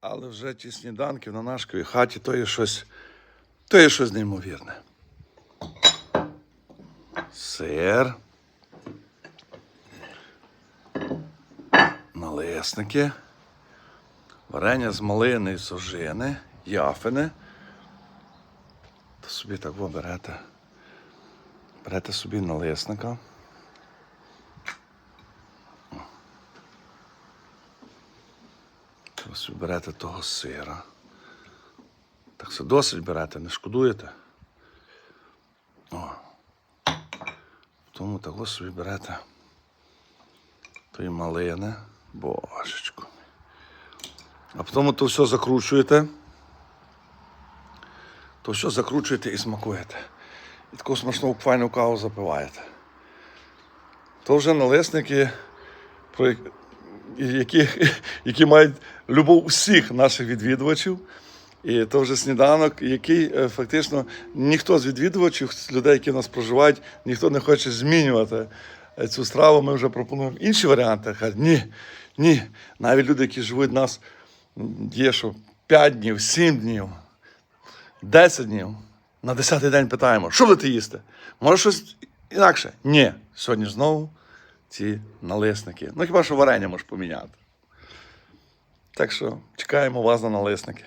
Але вже ті сніданки на нашій хаті, то є щось, то є щось неймовірне. Сир. Налисники. Варення з малини і сожини, яфини. То собі так во берете. Берете собі налисника. Ви собі берете того сира. Так це досить берете, не шкодуєте. О. Тому того собі берете тої малини. Божечку. А потім то все закручуєте. То все закручуєте і смакуєте. І таку смачну файну каву запиваєте. То вже налисники, які, які мають любов усіх наших відвідувачів. І то вже сніданок, який е, фактично ніхто з відвідувачів, людей, які в нас проживають, ніхто не хоче змінювати е, цю страву. Ми вже пропонуємо інші варіанти. Кажуть, ні, ні. Навіть люди, які живуть в нас, є що 5 днів, 7 днів, 10 днів. На 10-й день питаємо, що будете їсти? Може щось інакше? Ні. Сьогодні знову ці налисники. Ну хіба що варення можеш поміняти. Так що чекаємо вас на налисники.